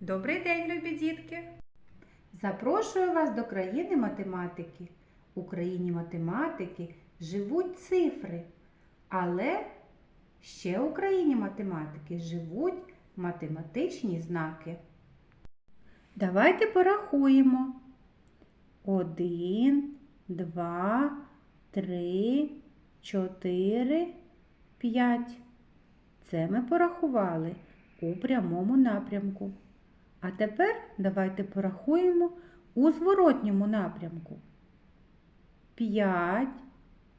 Добрий день, любі дітки! Запрошую вас до країни математики. У країні математики живуть цифри, але ще у країні математики живуть математичні знаки. Давайте порахуємо. Один, два, три, чотири, п'ять. Це ми порахували у прямому напрямку. А тепер давайте порахуємо у зворотньому напрямку. 5,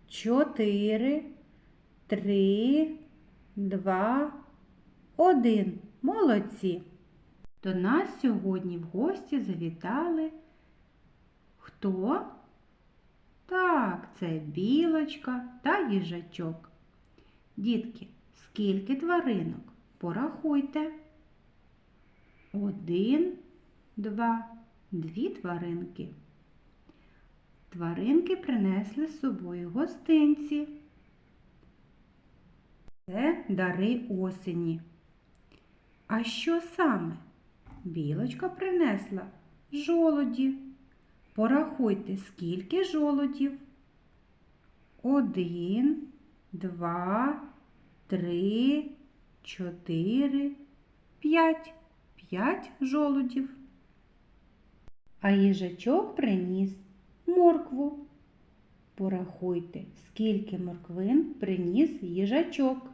4, 3, 2, 1. Молодці! До нас сьогодні в гості завітали хто? Так, це білочка та їжачок. Дітки, скільки тваринок? Порахуйте. Один, два, дві тваринки. Тваринки принесли з собою гостинці. Це дари осені. А що саме? Білочка принесла жолоді. Порахуйте, скільки жолодів. Один, два, три, чотири, п'ять. П'ять жолудів. А їжачок приніс моркву. Порахуйте, скільки морквин приніс їжачок.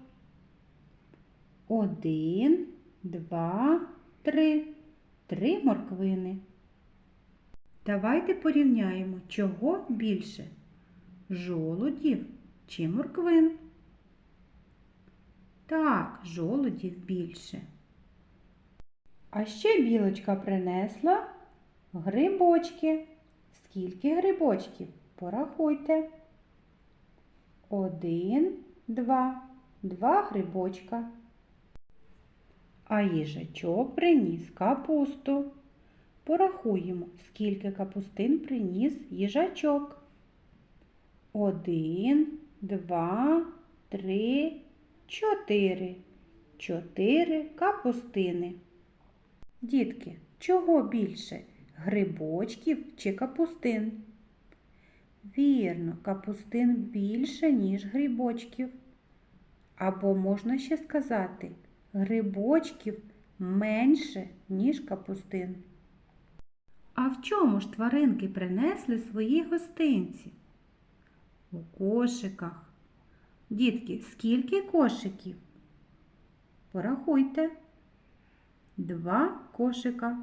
Один, два, три. Три морквини. Давайте порівняємо, чого більше жолудів чи морквин. Так, жолудів більше. А ще білочка принесла грибочки. Скільки грибочків? Порахуйте. Один, два, два грибочка. А їжачок приніс капусту. Порахуємо, скільки капустин приніс їжачок. Один, два, три, чотири. Чотири капустини. Дітки, чого більше? Грибочків чи капустин? Вірно, капустин більше, ніж грибочків. Або можна ще сказати, грибочків менше, ніж капустин. А в чому ж тваринки принесли свої гостинці? У кошиках. Дітки, скільки кошиків? Порахуйте. Два кошика.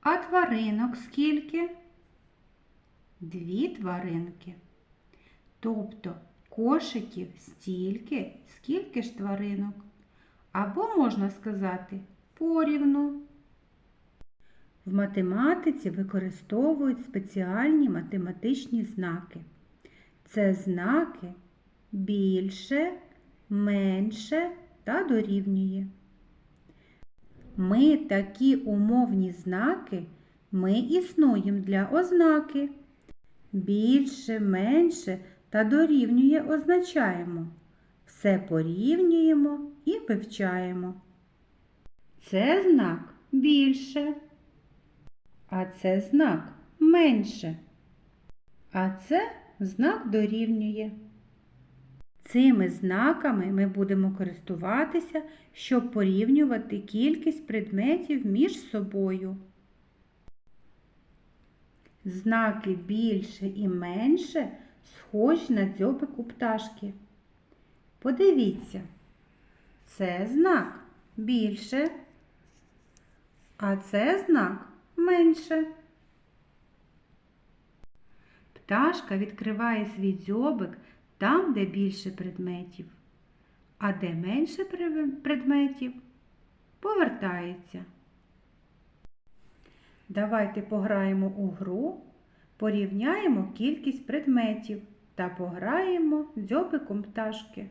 А тваринок скільки? Дві тваринки. Тобто кошиків стільки, скільки ж тваринок. Або можна сказати порівну. В математиці використовують спеціальні математичні знаки. Це знаки більше, менше та дорівнює. Ми такі умовні знаки ми існуємо для ознаки. Більше, менше та дорівнює означаємо. Все порівнюємо і вивчаємо. Це знак більше, а це знак менше. А це знак дорівнює. Цими знаками ми будемо користуватися, щоб порівнювати кількість предметів між собою. Знаки більше і менше схожі на дзьобик у пташки. Подивіться, це знак більше, а це знак менше. Пташка відкриває свій дзьобик там, де більше предметів, а де менше предметів, повертається. Давайте пограємо у гру, порівняємо кількість предметів та пограємо дзьобиком пташки.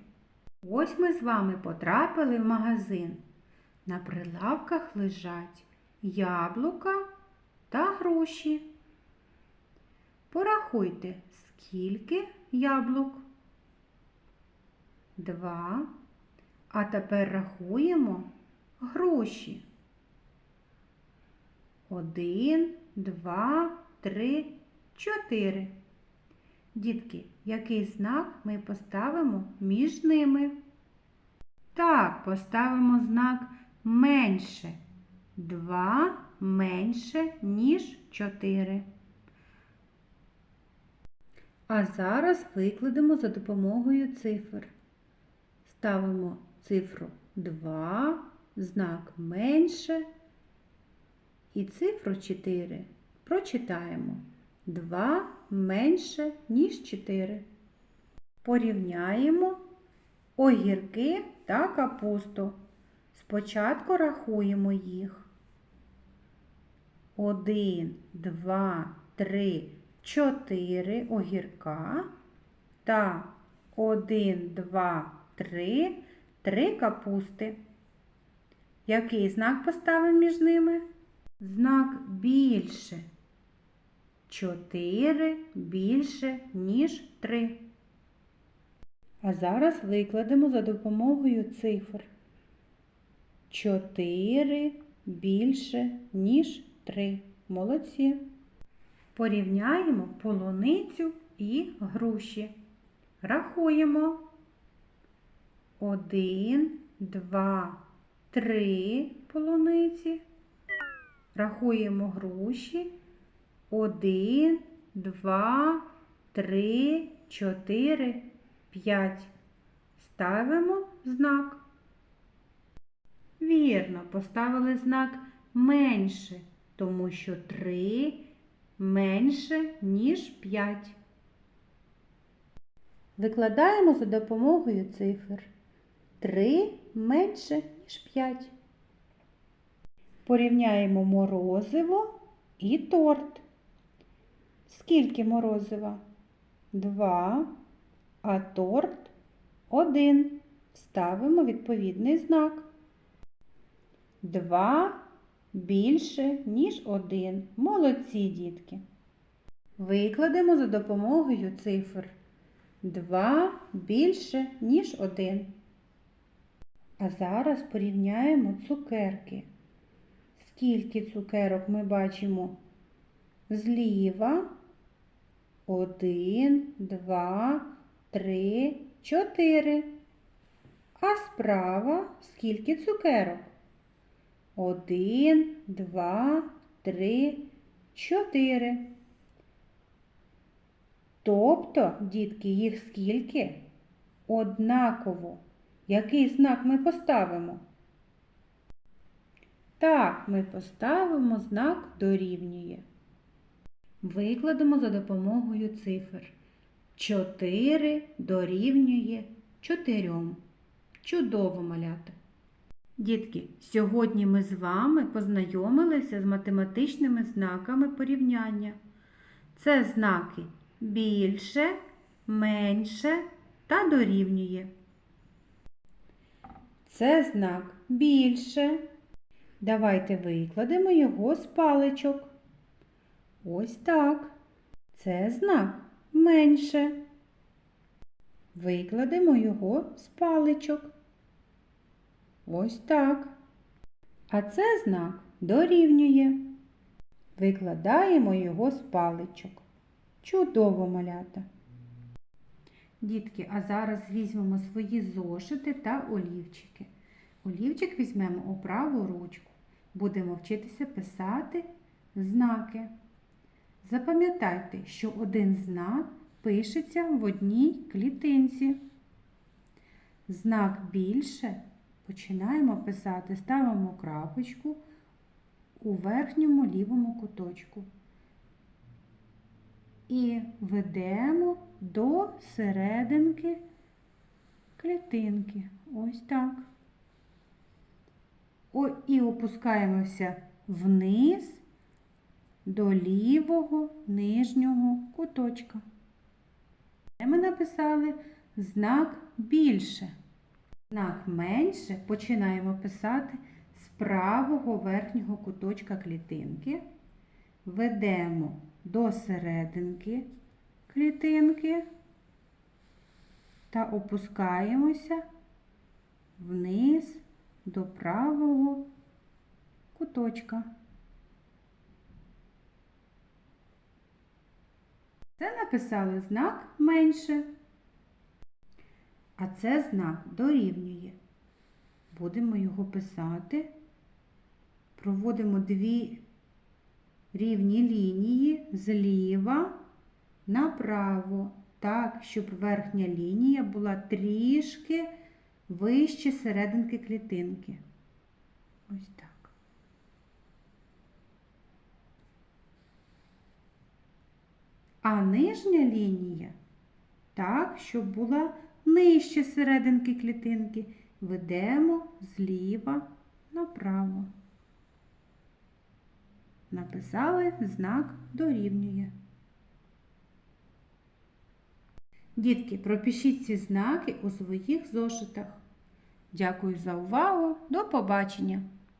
Ось ми з вами потрапили в магазин. На прилавках лежать яблука та груші. Порахуйте, скільки яблук. Два. А тепер рахуємо груші. Один, два, три, чотири. Дітки, який знак ми поставимо між ними? Так, поставимо знак менше. Два менше, ніж чотири. А зараз викладемо за допомогою цифр. Ставимо цифру 2, знак менше і цифру 4 прочитаємо. 2 менше, ніж 4. Порівняємо огірки та капусту. Спочатку рахуємо їх. 1, 2, 3, 4 огірка та 1, 2, 3, 3 капусти. Який знак поставимо між ними? Знак більше. 4 більше, ніж 3. А зараз викладемо за допомогою цифр. 4 більше, ніж 3. Молодці. Порівняємо полуницю і груші. Рахуємо. 1, 2, 3 полуниці. Рахуємо груші. 1, 2, 3, 4, 5. Ставимо знак. Вірно, поставили знак менше, тому що 3 менше, ніж 5. Викладаємо за допомогою цифр. 3 менше, ніж 5. Порівняємо морозиво і торт. Скільки морозива? 2, а торт 1. Ставимо відповідний знак. 2 більше, ніж 1. Молодці дітки. Викладемо за допомогою цифр. 2 більше, ніж 1. А зараз порівняємо цукерки. Скільки цукерок ми бачимо зліва? 1, 2, 3, 4. А справа скільки цукерок? 1, 2, 3, 4. Тобто, дітки, їх скільки? Однаково. Який знак ми поставимо? Так, ми поставимо знак дорівнює. Викладемо за допомогою цифр. 4 дорівнює 4. Чудово малята! Дітки, сьогодні ми з вами познайомилися з математичними знаками порівняння. Це знаки більше, менше та дорівнює. Це знак більше. Давайте викладемо його з паличок. Ось так. Це знак менше. Викладемо його з паличок. Ось так. А це знак дорівнює. Викладаємо його з паличок. Чудово малята. Дітки, а зараз візьмемо свої зошити та олівчики. Олівчик візьмемо у праву ручку. Будемо вчитися писати знаки. Запам'ятайте, що один знак пишеться в одній клітинці. Знак більше починаємо писати, ставимо крапочку у верхньому лівому куточку. І ведемо до серединки клітинки. Ось так. О, і опускаємося вниз до лівого нижнього куточка. Ми написали знак більше. Знак менше починаємо писати з правого верхнього куточка клітинки. Ведемо до серединки клітинки та опускаємося вниз до правого куточка. Це написали знак менше, а це знак дорівнює. Будемо його писати, проводимо дві рівні лінії зліва направо, так, щоб верхня лінія була трішки вище серединки клітинки. Ось так. А нижня лінія так, щоб була нижче серединки клітинки. Ведемо зліва направо. Написали знак дорівнює. Дітки, пропишіть ці знаки у своїх зошитах. Дякую за увагу. До побачення!